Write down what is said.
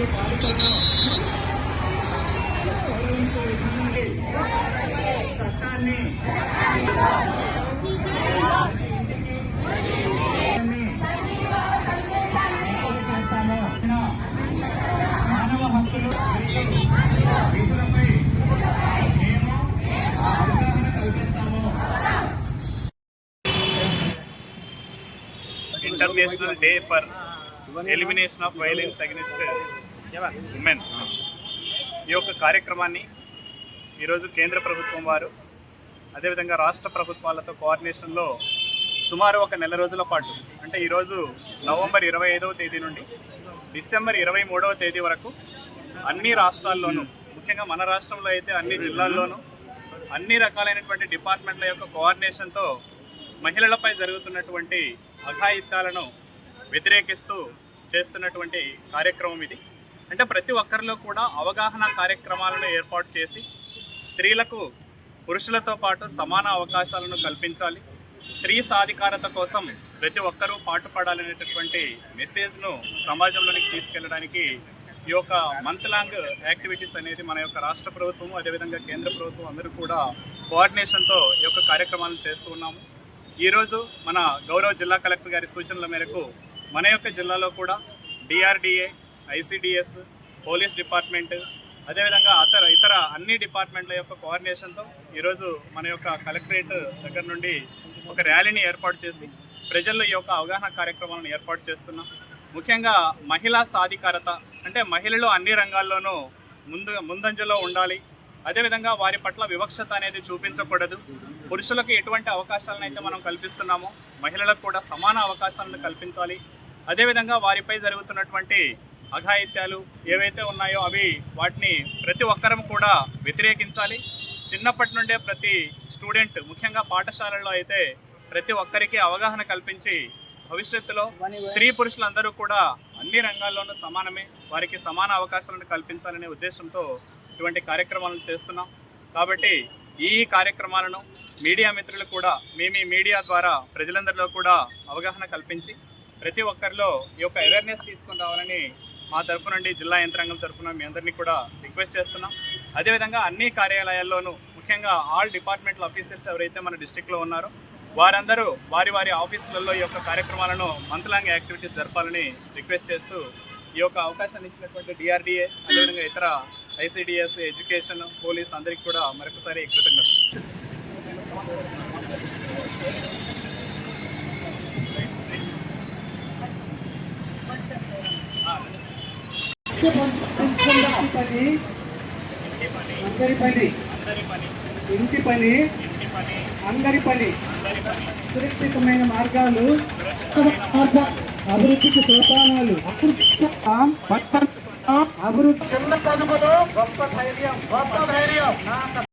బాలికలను గౌరవించే విధానాన్ని చట్టాన్ని అమలు చేస్తాము మానవ హక్కులు విధులపై మేము అవగాహన కల్పిస్తాము international day for elimination of violence against women. ఈ యొక్క కార్యక్రమాన్ని ఈరోజు కేంద్ర ప్రభుత్వం వారు అదేవిధంగా రాష్ట్ర ప్రభుత్వాలతో కోఆర్డినేషన్లో సుమారు ఒక నెల రోజుల పాటు అంటే ఈరోజు నవంబర్ ఇరవై ఐదవ తేదీ నుండి డిసెంబర్ ఇరవై మూడవ తేదీ వరకు అన్ని రాష్ట్రాల్లోనూ ముఖ్యంగా మన రాష్ట్రంలో అయితే అన్ని జిల్లాల్లోనూ అన్ని రకాలైనటువంటి డిపార్ట్మెంట్ల యొక్క కోఆర్డినేషన్తో మహిళలపై జరుగుతున్నటువంటి అఘాయిత్యాలను వ్యతిరేకిస్తూ చేస్తున్నటువంటి కార్యక్రమం ఇది. అంటే ప్రతి ఒక్కరిలో కూడా అవగాహన కార్యక్రమాలను ఏర్పాటు చేసి స్త్రీలకు పురుషులతో పాటు సమాన అవకాశాలను కల్పించాలి. స్త్రీ సాధికారత కోసం ప్రతి ఒక్కరూ పాటుపడాలనేటటువంటి మెసేజ్ను సమాజంలోనికి తీసుకెళ్ళడానికి ఈ యొక్క మంత్ లాంగ్ యాక్టివిటీస్ అనేది మన యొక్క రాష్ట్ర ప్రభుత్వం అదేవిధంగా కేంద్ర ప్రభుత్వం అందరూ కూడా కోఆర్డినేషన్తో ఈ యొక్క కార్యక్రమాలను చేస్తూ ఉన్నాము. ఈరోజు మన గౌరవ జిల్లా కలెక్టర్ గారి సూచనల మేరకు మన యొక్క జిల్లాలో కూడా డిఆర్డిఏ ఐసిడిఎస్ పోలీస్ డిపార్ట్మెంట్ అదేవిధంగా అతర ఇతర అన్ని డిపార్ట్మెంట్ల యొక్క కోఆర్డినేషన్తో ఈరోజు మన యొక్క కలెక్టరేట్ దగ్గర నుండి ఒక ర్యాలీని ఏర్పాటు చేసి ప్రజల్లో ఈ యొక్క అవగాహన కార్యక్రమాలను ఏర్పాటు చేస్తున్నాం. ముఖ్యంగా మహిళా సాధికారత అంటే మహిళలు అన్ని రంగాల్లోనూ ముందు ముందంజలో ఉండాలి. అదేవిధంగా వారి పట్ల వివక్షత అనేది చూపించకూడదు. పురుషులకు ఎటువంటి అవకాశాలను అయితే మనం కల్పిస్తున్నామో మహిళలకు కూడా సమాన అవకాశాలను కల్పించాలి. అదేవిధంగా వారిపై జరుగుతున్నటువంటి అఘాయిత్యాలు ఏవైతే ఉన్నాయో అవి వాటిని ప్రతి ఒక్కరం కూడా వ్యతిరేకించాలి. చిన్నప్పటి నుండే ప్రతి స్టూడెంట్ ముఖ్యంగా పాఠశాలల్లో అయితే ప్రతి ఒక్కరికి అవగాహన కల్పించి భవిష్యత్తులో స్త్రీ పురుషులందరూ కూడా అన్ని రంగాల్లోనూ సమానమే వారికి సమాన అవకాశాలను కల్పించాలనే ఉద్దేశంతో ఇటువంటి కార్యక్రమాలను చేస్తున్నాం. కాబట్టి ఈ కార్యక్రమాలను మీడియా మిత్రులు కూడా మేము ఈ మీడియా ద్వారా ప్రజలందరిలో కూడా అవగాహన కల్పించి ప్రతి ఒక్కరిలో ఈ యొక్క అవేర్నెస్ తీసుకుని రావాలని మా తరఫు నుండి జిల్లా యంత్రాంగం తరఫున మీ అందరినీ కూడా రిక్వెస్ట్ చేస్తున్నాం. అదేవిధంగా అన్ని కార్యాలయాల్లోనూ ముఖ్యంగా ఆల్ డిపార్ట్మెంట్ల ఆఫీసర్స్ ఎవరైతే మన డిస్టిక్లో ఉన్నారో వారందరూ వారి వారి ఆఫీసులలో ఈ యొక్క కార్యక్రమాలను మంత్లాంగ్ యాక్టివిటీస్ జరపాలని రిక్వెస్ట్ చేస్తూ ఈ యొక్క అవకాశాన్ని ఇచ్చినటువంటి డిఆర్డిఏ అదేవిధంగా ఇతర ఐసిడిఎస్ ఎడ్యుకేషన్ పోలీస్ అందరికీ కూడా మరొకసారి కృతజ్ఞతలు. పని అందరి పని. ఇంటి పని అందరి పని సురక్షితమైన మార్గాలు. అభివృద్ధికి సోపానాలు అభివృద్ధి చిన్న పదుపులో గొప్ప ధైర్యం గొప్ప ధైర్యం. నా